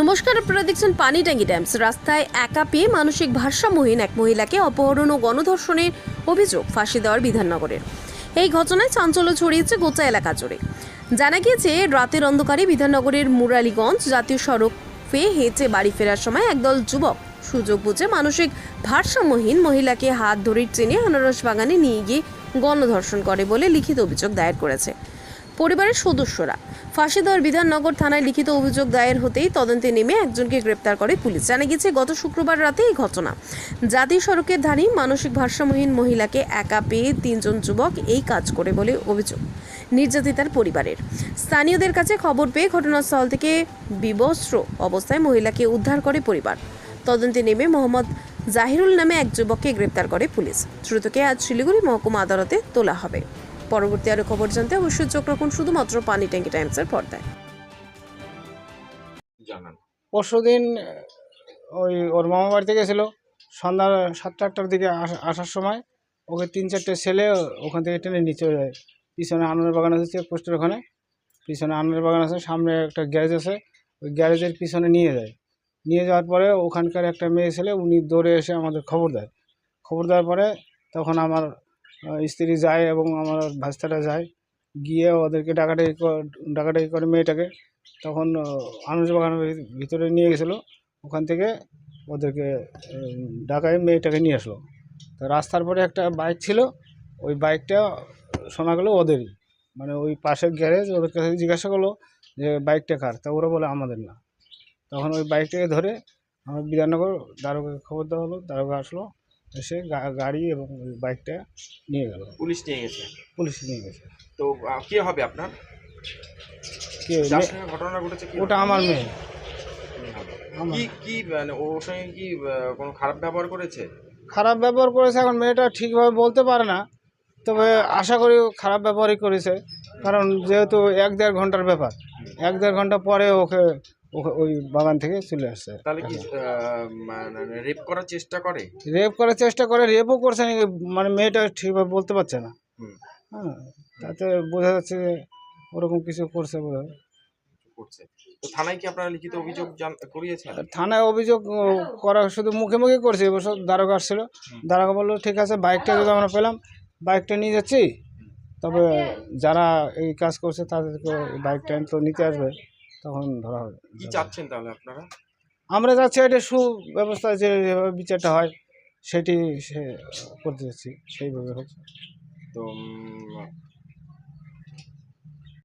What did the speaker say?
নমস্কার, আপনারা দেখছেন পানি ট্যাঙ্কি ড্যামস রাস্তায় একা পেয়ে মানসিক ভারসাম্যহীন এক মহিলাকে অপহরণ ও গণধর্ষণের অভিযোগ ফাঁসি দেওয়ার বিধাননগরের। এই ঘটনায় চাঞ্চল্য ছড়িয়েছে গোচা এলাকা জুড়ে। জানা গিয়েছে, রাতের অন্ধকারে বিধাননগরের মুরালীগঞ্জ জাতীয় সড়ক পেয়ে হেঁটে বাড়ি ফেরার সময় একদল যুবক সুযোগ বুঝে মানসিক ভারসাম্যহীন মহিলাকে হাত ধরে টেনে আনারস বাগানে নিয়ে গিয়ে গণধর্ষণ করে বলে লিখিত অভিযোগ দায়ের করেছে। পরিবারের সদস্যরা। ফাঁসি দেওয়ার বিধাননগর থানায় লিখিত অভিযোগ দায়ের হতেই তদন্তে নেমে একজনকে গ্রেপ্তার করে পুলিশ। জানা গেছে গত শুক্রবার রাতে এই ঘটনা। জাতীয় সড়কের ধারে মানসিক ভারসাম্যহীন মহিলাকে একা পেয়ে তিনজন যুবক এই কাজ করে বলে অভিযোগ। নির্যাতিতার পরিবারের। স্থানীয়দের কাছে খবর পেয়ে ঘটনাস্থল থেকে বিবস্ত্র অবস্থায় মহিলাকে উদ্ধার করে পরিবার। তদন্তে নেমে মোহাম্মদ জাহিরুল নামে এক যুবককে গ্রেপ্তার করে পুলিশ। দ্রুতকে আজ শিলিগুড়ি মহকুমা আদালতে তোলা হবে। পরবর্তী আরও খবর জানতে অবশ্যই চোখ রাখুন শুধুমাত্র পানি ট্যাঙ্কি টাইমসের পর্দায়। জানান। পরশুদিন ওই ওর মামা বাড়িতে গেছিল সন্ধ্যা সাতটা আটটার দিকে আস- আসার সময়। ওকে তিন চারটে ছেলে ওখান থেকে টেনে নিচে যায়। পিছনে আনার বাগান আছে চেকপোস্টের ওখানে। পিছনে আনার বাগান আছে সামনে একটা গ্যারেজ আছে। ওই গ্যারেজের পিছনে নিয়ে যায়। নিয়ে যাওয়ার পরে ওখানকার একটা মেয়ে ছেলে উনি দৌড়ে এসে আমাদের খবর দেয়। খবর দেওয়ার পরে তখন আমার স্ত্রী যায় এবং আমার ভাস্তাটা যায়। গিয়ে ওদেরকে ডাকাডাকি ডাকাডাকি করে মেয়েটাকে। তখন আনুষ বাগানের ভিতরে নিয়ে গেছিল। ওখান থেকে ওদেরকে ঢাকায় মেয়েটাকে নিয়ে আসলো। তো রাস্তার পরে একটা বাইক ছিল। ওই বাইকটা শোনা গেলো ওদেরই। মানে ওই পাশের গ্যারেজ ওদের কাছে জিজ্ঞাসা করল যে, বাইকটা কার? তা ওরা বলে, আমাদের না। তখন ওই বাইকটাকে ধরে আমার বিধাননগর দারোগাকে খবর দেওয়া হলো। দারোগা আসলো। এসে গাড়ি এবং বাইকটা নিয়ে গেল। পুলিশ নিয়ে গেছে? পুলিশ নিয়ে গেছে। তো আহ, কে হবে আপনার? কে যার সঙ্গে ঘটনা ঘটেছে কি ওটা আমার মেয়ে। হবে? আমার কি কি মানে ওর সঙ্গে কি আহ, কোনো খারাপ ব্যবহার করেছে? খারাপ ব্যবহার করেছে এখন মেয়েটা ঠিকভাবে বলতে পারে না। তবে আশা করি ও খারাপ ব্যবহারই করেছে। কারণ যেহেতু এক দেড় ঘণ্টার ব্যাপার। এক দেড় ঘণ্টা পরে ওকে ওই বাগান থেকে চলে আসছে তাহলে কি মানে রেপ করার চেষ্টা করে? রেপ করার চেষ্টা করে রেপও করছে মানে মেয়েটা ঠিকভাবে বলতে পারছে না। হ্যাঁ তাতে বোঝা যাচ্ছে যে ওরকম কিছু করছে বোধ করছে। তো থানায় কি আপনারা লিখিত অভিযোগ করিয়েছেন? থানায় অভিযোগ করা শুধু মুখে মুখে করছে এবছর দারোগা আসছিল। দারোগা বলল ঠিক আছে বাইকটা যদি আমরা পেলাম বাইকটা নিয়ে যাচ্ছি। তবে যারা এই কাজ করছে তাদেরকে বাইকটা তো নিতে আসবে। তখন ধরা হবে কি চাচ্ছেন তাহলে আপনারা? আমরা যাচ্ছি এটা সুব্যবস্থা যে বিচারটা হয় সেটি সে করতে যাচ্ছি সেইভাবে হচ্ছে তো